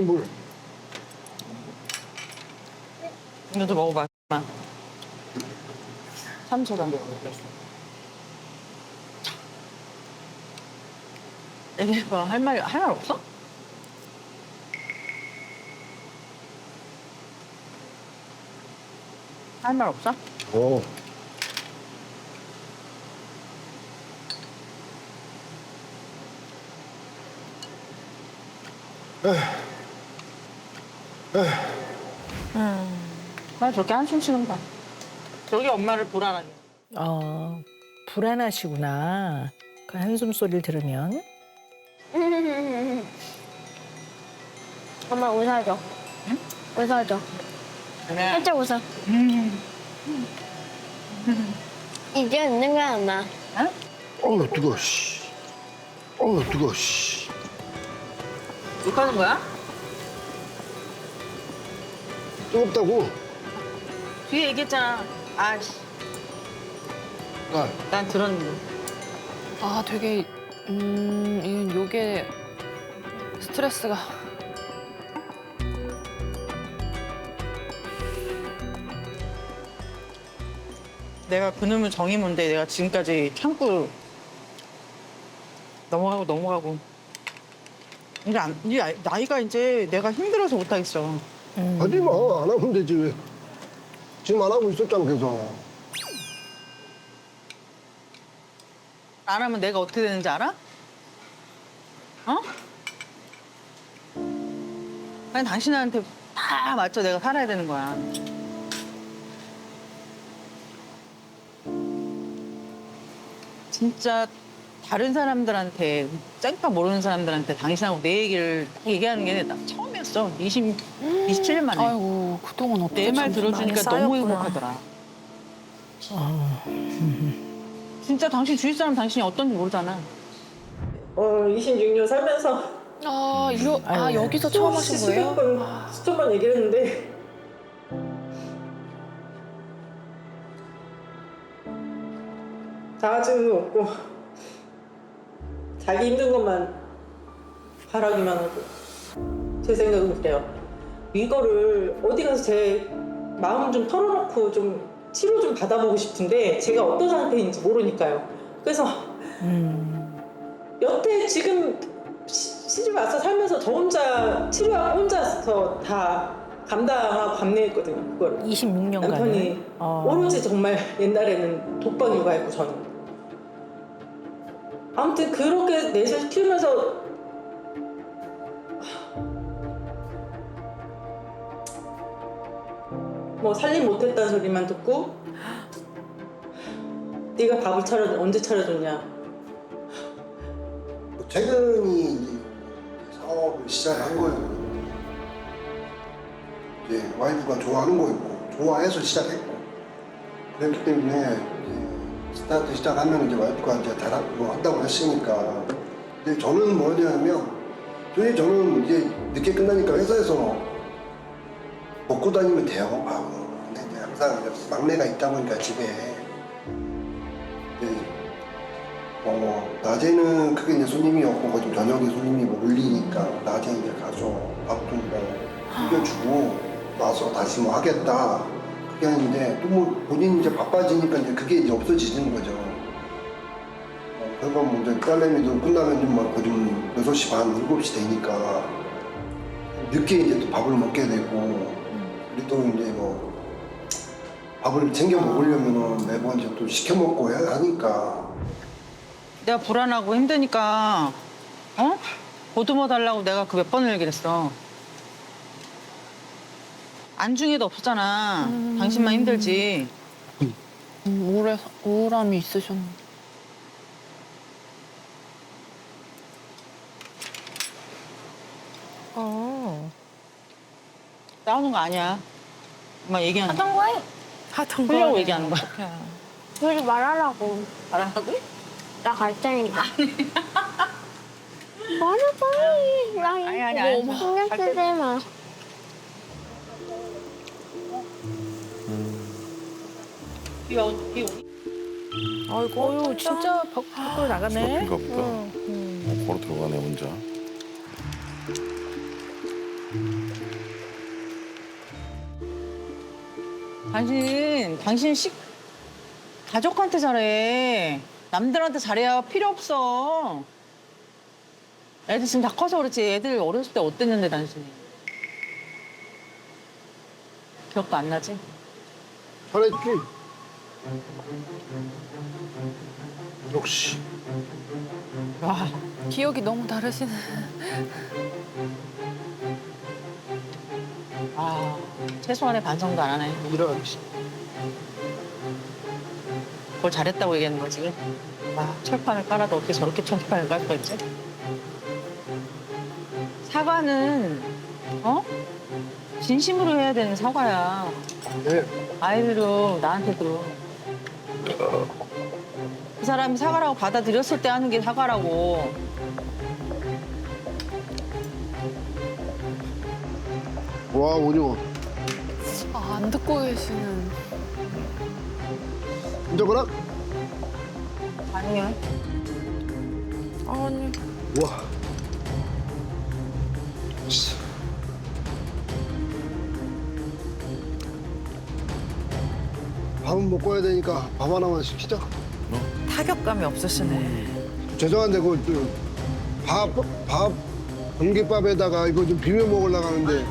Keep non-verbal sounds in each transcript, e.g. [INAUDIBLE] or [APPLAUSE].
물. 이것도 먹어봐. 마. 참소랑. 애기가 할 말, 할 말 없어? 할 말 없어? 어. 나 저렇게 한숨 쉬는 거야. 저기 엄마를 불안하게. 어, 불안하시구나. 그 한숨 소리를 들으면. [LAUGHS] 엄마 웃어줘. 웃어줘. 그래. 살짝 웃어. [LAUGHS] 이제 웃는 거야, 엄마. 어우, 뜨거워, 씨. 어우, 뜨거워, 씨. 욕하는 거야? 뜨겁다고. 뒤에 얘기했잖아. 아씨, 아, 난 들었는데. 아, 되게 음, 이건 요게 스트레스가 내가 그놈의 정이 뭔데 내가 지금까지 참고 넘어가고 넘어가고. 이제 안, 나이가 이제 내가 힘들어서 못하겠어. 하지 마. 안 하면 되지, 왜. 지금 안 하고 있었잖아, 계속. 안 하면 내가 어떻게 되는지 알아? 어? 아니 당신한테 다 맞춰 내가 살아야 되는 거야. 진짜 다른 사람들한테 짱파 모르는 사람들한테 당신하고 내 얘기를 딱 얘기하는 게 나 처음 이었어. 20, 27년 만에. 아이고 그동안 어떻게 내 말 참 들어주니까 많이 너무 쌓였구나. 행복하더라. 진짜 당신 주위 사람 당신이 어떤지 모르잖아. 어, 26년 살면서 아, 이거 아 여기서 처음 하신 거예요? 번, 수천 번 얘기를 했는데 거 없고 자기 힘든 것만 바라기만 하고 제 생각은 그래요. 이거를 어디 가서 제 마음 좀 털어놓고 좀 치료 좀 받아보고 싶은데 제가 어떤 상태인지 모르니까요. 그래서 여태 지금 시- 시집 와서 살면서 저 혼자 치료하고 혼자서 다 감당하고 감내했거든요. 그걸 26년간. 남편이 어. 오로지 정말 옛날에는 독박 육아했고 저는 아무튼 그렇게 넷을 키우면서 뭐 살림 못했다는 소리만 듣고 네가 밥을 차려 언제 차려줬냐 최근이 사업을 시작한 거예요. 이제 와이프가 좋아하는 거였고, 좋아해서 시작했고. 그렇기 때문에 이제 스타트 시작하면 이제 와이프가 이제 잘하, 뭐 한다고 했으니까. 근데 저는 뭐냐면, 저희 저는 이제 늦게 끝나니까 회사에서 먹고 다니면 돼요, 밥은. 근데 이제 항상 막내가 있다 보니까 집에. 이제 어, 낮에는 크게 이제 손님이 없고 거의 좀 저녁에 손님이 몰리니까 낮에 이제 가서 밥도 뭐 챙겨주고 나서 다시 뭐 하겠다 그게 아닌데 또 뭐 본인이 이제 바빠지니까 이제 그게 이제 없어지는 거죠. 어, 그러니까 뭐 이제 딸내미도 끝나면 좀 거의 좀 6시 반, 7시 되니까 늦게 이제 또 밥을 먹게 되고 그래도 이제 뭐 밥을 챙겨 먹으려면은 매번 이제 또 시켜 먹고 해야 하니까 내가 불안하고 힘드니까 어? 보듬어 달라고 내가 그 몇 번을 얘기를 했어. 안중에도 없었잖아. 당신만 힘들지. 음, 우울해 우울함이 있으셨네. 어. 싸우는 거 아니야. 엄마 얘기하는 거. 어떤 거야? 하던 거. 풀려고 얘기하는 거야. 그러지 말하라고. 알아하고? 나 갈 테니까. 말해 빨리. 나 아니, 아니, 아니. 이거 신경 쓰지 마. 비 오. 아이고, 진짜 밖- 밖으로 나가네. 보다. 응. 어, 걸어 들어가네 혼자. 당신, 당신 식, 가족한테 잘해. 남들한테 잘해야 필요 없어. 애들 지금 다 커서 그렇지. 애들 어렸을 때 어땠는데, 당신이. 기억도 안 나지? 잘했지? 역시. 와, 기억이 너무 다르시네. 아, 최소한의 반성도 안 하네. 이런. 그걸 잘했다고 얘기하는 거지. 와, 철판을 깔아도 어떻게 저렇게 철판을 깔 있지? 사과는, 어? 진심으로 해야 되는 사과야. 네. 아이들도 나한테도. 그 사람이 사과라고 받아들였을 때 하는 게 사과라고. 와, 오징어. 아, 안 듣고 계시는. 이제 뭐라? 아니요. 아니. 와. 밥은 먹고 해야 되니까 밥 하나만 시키자. 타격감이 없으시네. 죄송한데 그 밥, 밥, 공깃밥에다가 이거 좀 비벼 먹으려고 하는데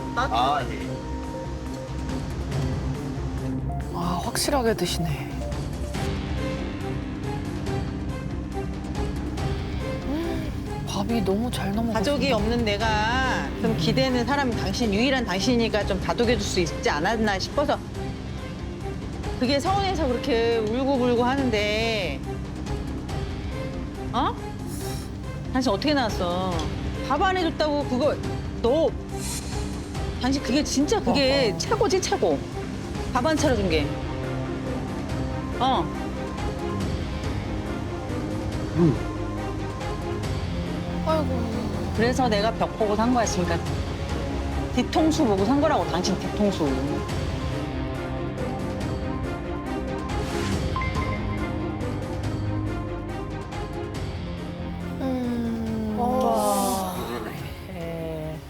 아, 확실하게 드시네. 음, 밥이 너무 잘 넘어가. 가족이 없는 내가 좀 기대는 사람이 당신, 유일한 당신이니까 좀 다독여줄 수 있지 않았나 싶어서 그게 서운해서 그렇게 울고불고 하는데 어? 당신 어떻게 나왔어? 밥 안 해줬다고 그거 너 당신 그게 진짜 그게 최고지 최고 밥 안 차려준 게 어. 아이고. 그래서 내가 벽 보고 산 거였으니까 뒤통수 보고 산 거라고 당신 뒤통수.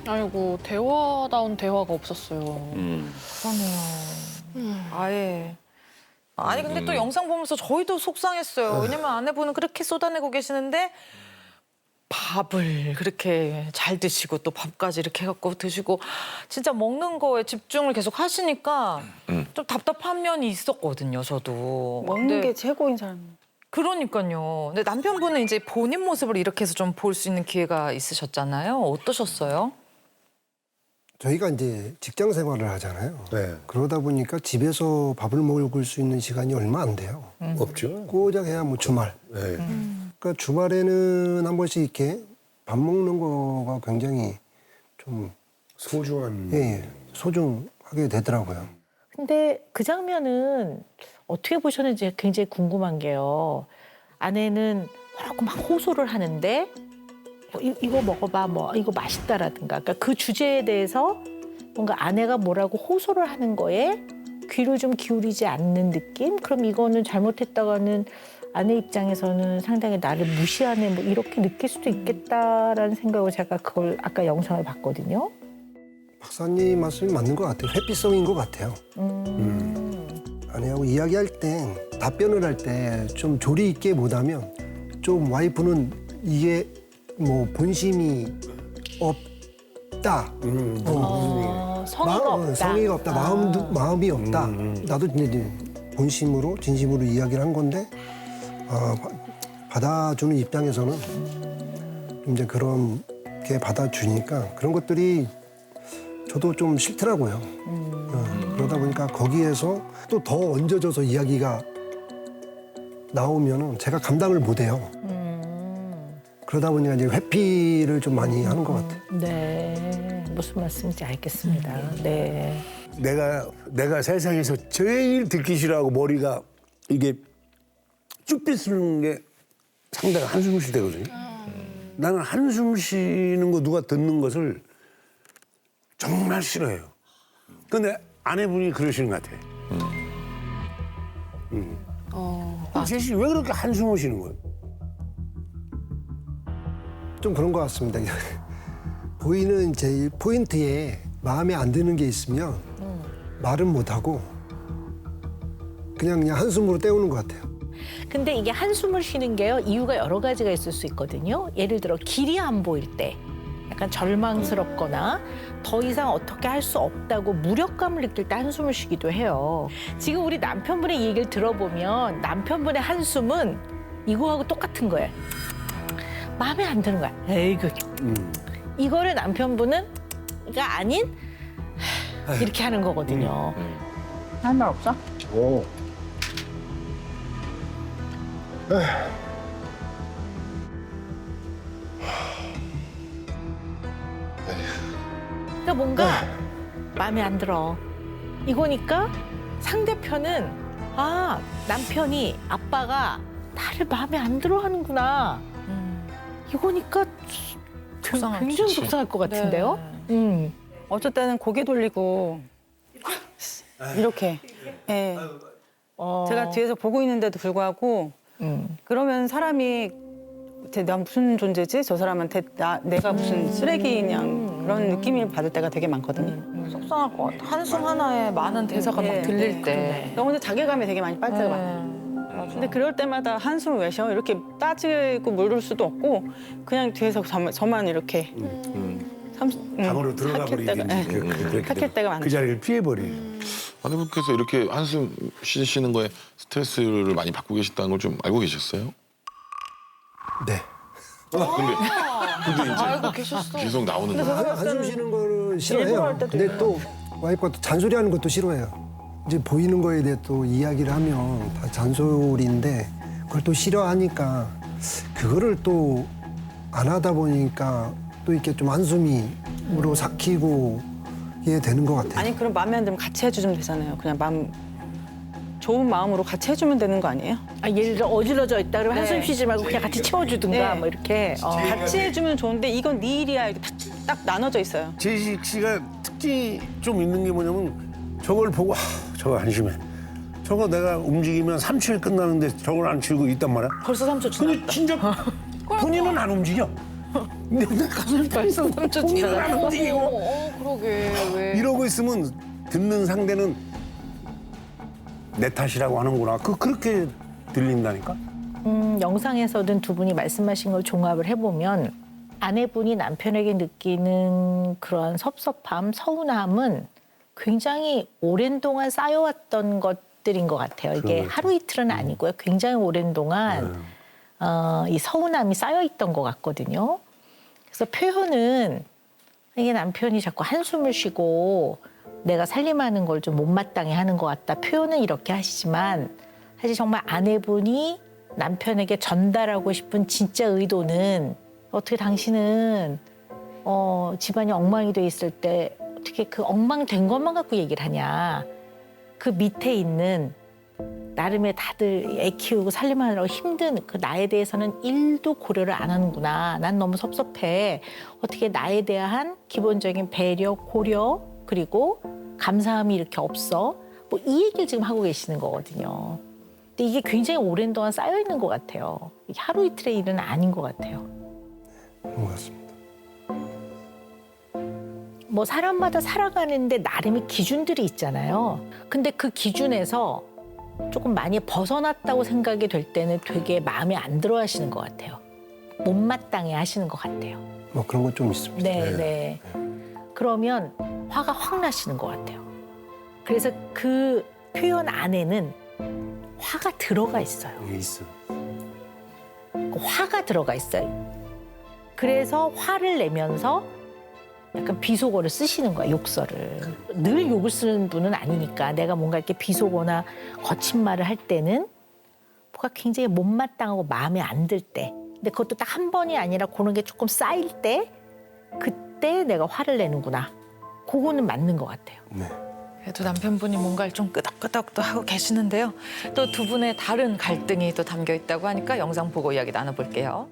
아이고, 대화다운 대화가 없었어요. 그러네요. 아예. 아니 근데 또 영상 보면서 저희도 속상했어요. 왜냐면 아내분은 그렇게 쏟아내고 계시는데 밥을 그렇게 잘 드시고 또 밥까지 이렇게 해갖고 드시고 진짜 먹는 거에 집중을 계속 하시니까 좀 답답한 면이 있었거든요. 저도 먹는 근데 게 최고인 사람. 그러니까요. 근데 남편분은 이제 본인 모습을 이렇게 해서 좀 볼 수 있는 기회가 있으셨잖아요. 어떠셨어요? 저희가 이제 직장 생활을 하잖아요. 네. 그러다 보니까 집에서 밥을 먹을 수 있는 시간이 얼마 안 돼요. 없죠. 고작 해야 뭐 주말. 네. 그러니까 주말에는 한 번씩 이렇게 밥 먹는 거가 굉장히 좀 소중한. 예, 예, 소중하게 되더라고요. 근데 그 장면은 어떻게 보셨는지 굉장히 궁금한 게요. 아내는 뭐라고 막 호소를 하는데 뭐 이, 이거 먹어봐, 뭐 이거 맛있다라든가. 그러니까 그 주제에 대해서 뭔가 아내가 뭐라고 호소를 하는 거에 귀를 좀 기울이지 않는 느낌? 그럼 이거는 잘못했다가는 아내 입장에서는 상당히 나를 무시하네, 뭐 이렇게 느낄 수도 있겠다라는 생각을 제가 그걸 아까 영상을 봤거든요. 박사님 말씀이 맞는 것 같아요. 회피성인 것 같아요. 음. 아내하고 이야기할 땐 답변을 할 때 좀 조리 있게 못하면 좀 와이프는 이게 뭐 본심이 없다. 음, 어, 성의가 마음, 없다. 성의가 없다. 아. 마음도, 마음이 없다. 나도 이제 본심으로 진심으로 이야기를 한 건데 어, 바- 받아주는 입장에서는 좀 이제 그런 게 받아주니까 그런 것들이 저도 좀 싫더라고요. 어, 그러다 보니까 거기에서 또 더 얹어져서 이야기가 나오면은 제가 감당을 못 해요. 음. 그러다 보니까 이제 회피를 좀 많이 하는 것 같아요. 네, 무슨 말씀인지 알겠습니다. 네. 내가 내가 세상에서 제일 듣기 싫어하고 머리가 이게 쭈뼛 쓰는 게 상당히 한숨 쉴 때거든요. 나는 한숨 쉬는 거 누가 듣는 것을 정말 싫어해요. 근데 아내분이 그러시는 것 같아. 음. 어. 제시 왜 그렇게 한숨을 쉬는 거예요? 좀 그런 것 같습니다. [LAUGHS] 보이는 제일 포인트에 마음에 안 드는 게 있으면 말은 못 하고 그냥 그냥 한숨으로 때우는 것 같아요. 근데 이게 한숨을 쉬는 게요 이유가 여러 가지가 있을 수 있거든요. 예를 들어 길이 안 보일 때, 약간 절망스럽거나 더 이상 어떻게 할 수 없다고 무력감을 느낄 때 한숨을 쉬기도 해요. 지금 우리 남편분의 얘기를 들어보면 남편분의 한숨은 이거하고 똑같은 거예요. 마음에 안 드는 거야. 에이그. 이거를 남편분은 가 아닌 이렇게 하는 거거든요. 할 말 없어? 오. 그러니까 뭔가 마음에 안 들어. 이거니까 상대편은 아 남편이 아빠가 나를 마음에 안 들어 하는구나. 이거니까 속상하지. 굉장히 속상할 것 같은데요. 음. 어쩔 때는 고개 돌리고 이렇게. 예. 어. 제가 뒤에서 보고 있는데도 불구하고 음. 그러면 사람이 쟤, 난 무슨 존재지? 저 사람한테 나, 내가 무슨 쓰레기냐 그런 느낌을 받을 때가 되게 많거든요. 속상할 것 같아. 한숨 하나에 많은 대사가 네, 막 들릴 네. 때. 나 오늘 자괴감이 되게 많이 빨 때가 많아요. 네. 근데 그럴 때마다 한숨을 왜 쉬어? 이렇게 따지고 물을 수도 없고 그냥 뒤에서 저만, 저만 이렇게 삼- 음, 방으로 들어가 삭힐 때가, 버리든지 예. 그, 그, 그렇게 삭힐 때가 많죠. 그 자리를 피해버리는. 아내분께서 이렇게 한숨 쉬시는 거에 스트레스를 많이 받고 계시다는 걸 좀 알고 계셨어요? 네. 근데 근데 이제 알고 계셨어. 계속 나오는 거예요. 한- 한숨 쉬는 거는 싫어해요. 근데 또 와이프가 또 잔소리하는 것도 싫어해요. 이제 보이는 거에 대해 또 이야기를 하면 다 잔소리인데 그걸 또 싫어하니까 그거를 또 안 하다 보니까 또 이렇게 좀 한숨이로 삭히고 이게 되는 것 같아요. 아니 그럼 마음에 안 들면 같이 해주면 되잖아요. 그냥 마음 좋은 마음으로 같이 해주면 되는 거 아니에요? 아, 예를 들어 어질러져 있다 그러면 네. 한숨 쉬지 말고 그냥 같이 채워주든가 네. 뭐 이렇게. 어. 같이 해주면 좋은데 이건 네 일이야 이렇게 딱, 딱 나눠져 있어요. 제식 씨가 특징이 좀 있는 게 뭐냐면 저걸 보고 하, 저거 한심해. 저거 내가 움직이면 3초에 끝나는데 저걸 안 치고 있단 말이야. 벌써 3초 지났다. 근데 진짜 [LAUGHS] 본인은 안 움직여. 근데 [LAUGHS] 내 가슴 벌써 3초 본인은 안 지났다. 움직이고 어, 그러게. 왜. 이러고 있으면 듣는 상대는 내 탓이라고 하는구나. 그 그렇게 들린다니까. 음, 영상에서든 두 분이 말씀하신 걸 종합을 해보면 아내분이 남편에게 느끼는 그런 섭섭함, 서운함은 굉장히 오랜 동안 쌓여왔던 것들인 것 같아요. 이게 그렇죠. 하루 이틀은 아니고요. 굉장히 오랜 동안 어, 이 서운함이 쌓여 있던 것 같거든요. 그래서 표현은 이게 남편이 자꾸 한숨을 쉬고 내가 살림하는 걸 좀 못마땅해 하는 것 같다. 표현은 이렇게 하시지만 사실 정말 아내분이 남편에게 전달하고 싶은 진짜 의도는 어떻게 당신은 어, 집안이 엉망이 돼 있을 때 어떻게 그 엉망된 것만 갖고 얘기를 하냐. 그 밑에 있는 나름의 다들 애 키우고 살림하느라고 힘든 그 나에 대해서는 일도 고려를 안 하는구나. 난 너무 섭섭해. 어떻게 나에 대한 기본적인 배려, 고려, 그리고 감사함이 이렇게 없어. 뭐 이 얘기를 지금 하고 계시는 거거든요. 근데 이게 굉장히 오랜 동안 쌓여 있는 것 같아요. 하루 이틀의 일은 아닌 것 같아요. 같습니다. 뭐 사람마다 살아가는데 나름의 기준들이 있잖아요. 근데 그 기준에서 조금 많이 벗어났다고 생각이 될 때는 되게 마음에 안 들어 하시는 것 같아요. 못마땅해 하시는 것 같아요. 뭐 그런 건 좀 있습니다. 네, 네. 그러면 화가 확 나시는 것 같아요. 그래서 그 표현 안에는 화가 들어가 있어요. 이게 있어. 그 화가 들어가 있어요. 그래서 화를 내면서 약간 비속어를 쓰시는 거야, 욕설을. 늘 욕을 쓰는 분은 아니니까 내가 뭔가 이렇게 비속어나 거친 말을 할 때는 뭐가 굉장히 못마땅하고 마음에 안 들 때. 근데 그것도 딱 한 번이 아니라 그런 게 조금 쌓일 때 그때 내가 화를 내는구나. 그거는 맞는 것 같아요. 그래도 남편분이 뭔가를 좀 끄덕끄덕 또 하고 계시는데요. 또 두 분의 다른 갈등이 또 담겨 있다고 하니까 영상 보고 이야기 나눠볼게요.